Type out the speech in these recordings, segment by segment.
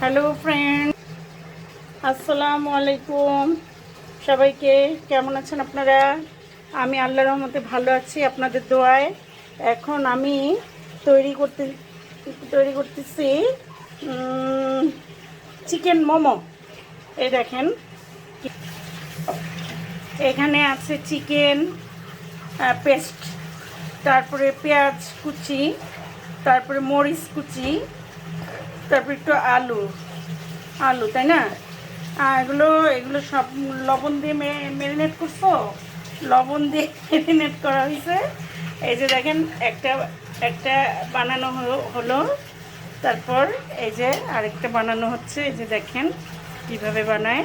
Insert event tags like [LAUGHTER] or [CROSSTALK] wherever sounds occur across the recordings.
Hello friend আসসালামু আলাইকুম সবাইকে কেমন আছেন আপনারা? আমি আল্লাহর রহমতে ভালো আছি আপনাদের দোয়ায়। এখন আমি তৈরি করতে, তৈরি করতেছি চিকেন মোমো। এই দেখেন। এখানে আছে চিকেন পেস্ট, তারপরে পেঁয়াজ কুচি, তারপরে মরিচ কুচি তারপর একটু আলু আলু, তাই না? এগুলো এগুলো সব লবণ দিয়ে ম্যারিনেট করছ? লবণ দিয়ে [LAUGHS] ম্যারিনেট করা হয়েছে। এই যে দেখেন, একটা একটা বানানো হলো। তারপর এই যে আরেকটা বানানো হচ্ছে। এই যে দেখেন, কীভাবে বানায়।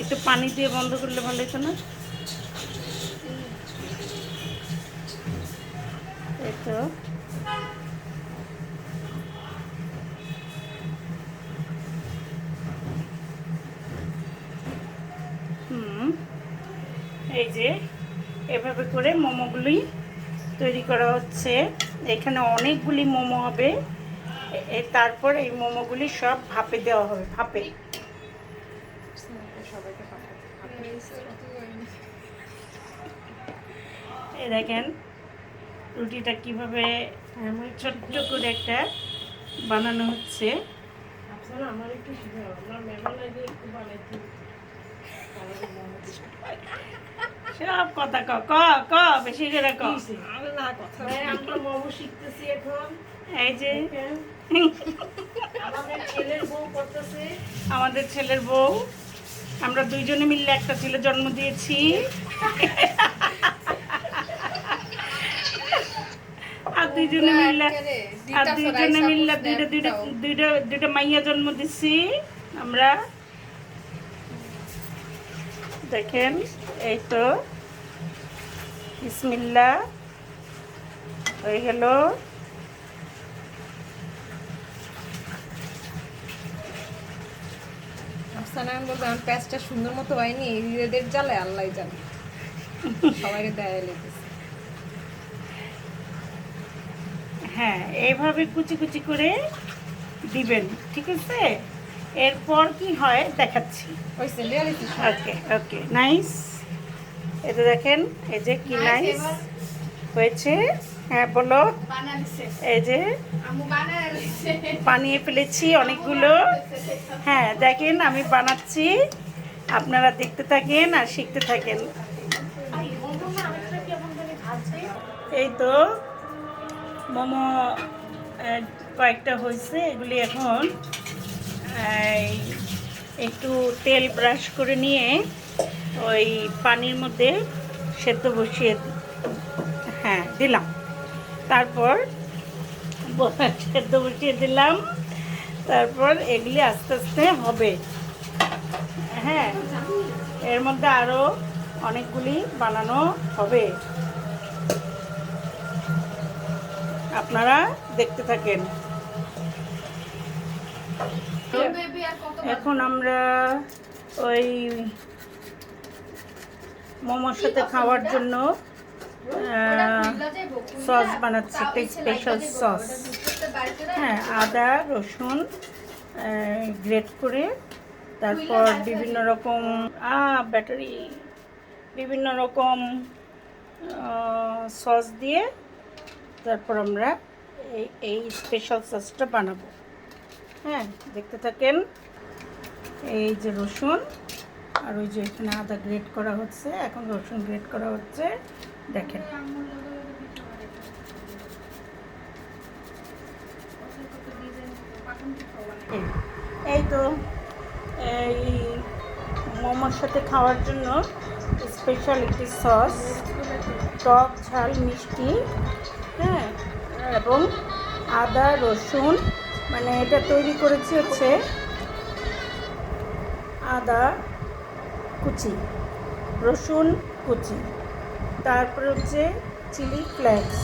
একটু পানি দিয়ে বন্ধ করলে ভালো হতো না? তো। হুম। এই যে, এভাবে করে মোমোগুলি তৈরি করা হচ্ছে। এখানে অনেকগুলি মোমো হবে। তারপর এই মোমোগুলি সব ভাপে দেওয়া হবে, ভাপে। এই দেখেন রুটিটা কীভাবে ছোট্ট করে একটা বানানো হচ্ছে। আমার একটু সব কথা ক ক ক বেশি করে ক। এই আমরা মোমো শিখতেছি এখন। এই যে। আমাদের ছেলের বউ করতেছে। আমাদের ছেলের বউ। আমরা দুইজনে মিললে একটা ছেলে জন্ম দিয়েছি। আর দুইজনে মিললে আর দুইজনে মিললে দুইটা দুইটা দুইটা দুইটা মাইয়া জন্ম দিছি। আমরা দেখেন এই তো। বিসমিল্লা হয়ে গেল আমি বলব আমার প্যাচটা সুন্দর মতো হয়নি এদের জ্বালে আল্লাহ জানে। সবাইকে দেয় লেগেছে। হ্যাঁ এইভাবে কুচি কুচি করে দিবেন ঠিক আছে? এরপর কি হয় দেখাচ্ছি। ওকে ওকে নাইস এটা দেখেন এই যে কি নাইস হয়েছে? হ্যাঁ বলো। এই যে বানিয়ে ফেলেছি অনেকগুলো। হ্যাঁ দেখেন আমি বানাচ্ছি। আপনারা দেখতে থাকেন আর শিখতে থাকেন। এই তো মোমো কয়েকটা হয়েছে এগুলি এখন একটু তেল ব্রাশ করে নিয়ে ওই পানির মধ্যে সেদ্ধ বসিয়ে হ্যাঁ দিলাম। তারপর সেদ্ধ বসিয়ে দিলাম। তারপর এগুলি আস্তে আস্তে হবে। হ্যাঁ এর মধ্যে আরও অনেকগুলি বানানো হবে। আপনারা দেখতে থাকেন। এখন আমরা ওই মোমোর সাথে খাওয়ার জন্য সস বানাচ্ছি একটা স্পেশাল সস হ্যাঁ আদা রসুন গ্রেট করে তারপর বিভিন্ন রকম আ ব্যাটারি বিভিন্ন রকম সস দিয়ে তারপর আমরা এই এই স্পেশাল সসটা বানাবো। হ্যাঁ দেখতে থাকেন এই যে রসুন আর ওই যে এখানে আদা গ্রেট করা হচ্ছে এখন রসুন গ্রেট করা হচ্ছে। দেখেন। এই- তো, এই মোমোর সাথে খাওয়ার জন্য স্পেশাল একটি সস টক, ঝাল, মিষ্টি হ্যাঁ এবং আদা, রসুন মানে এটা তৈরি করেছি হচ্ছে আদা কুচি, রসুন কুচি। তারপর হচ্ছে চিলি ফ্লেক্স,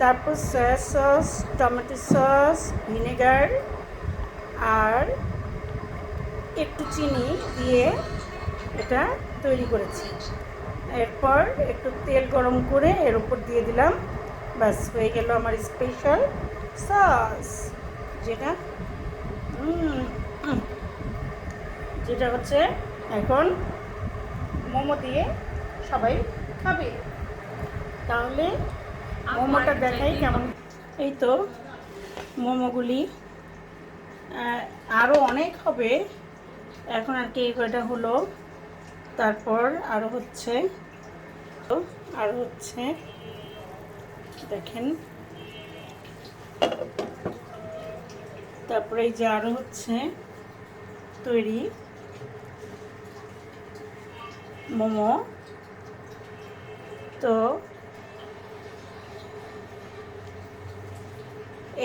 তারপর soya sauce tomato sauce vinegar আর একটু চিনি দিয়ে এটা তৈরি করেছি। এরপর একটু তেল গরম করে এর উপর দিয়ে দিলাম। ব্যাস, হয়ে গেল আমার স্পেশাল সস যেটা যেটা হচ্ছে এখন মোমো দিয়ে সবাই খাবে? তাহলে মোমোটা দেখাই কেমন। এই তো মোমোগুলি। আরও অনেক হবে। এখন আর কি কয়টা হলো? তারপর আরও হচ্ছে তো আরও হচ্ছে দেখেন। তারপরে এই যে আরও হচ্ছে তৈরি মোমো। তো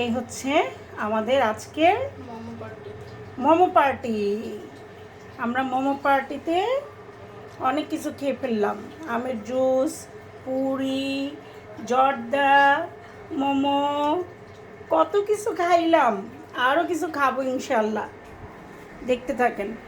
এই হচ্ছে আমাদের আজকের মোমো পার্টি। আমরা মোমো পার্টিতে অনেক কিছু খেয়ে ফেললাম। আমের জুস, পুরি, জর্দা, মোমো, কত কিছু খাইলাম। আরও কিছু খাব ইনশাল্লাহ দেখতে থাকেন।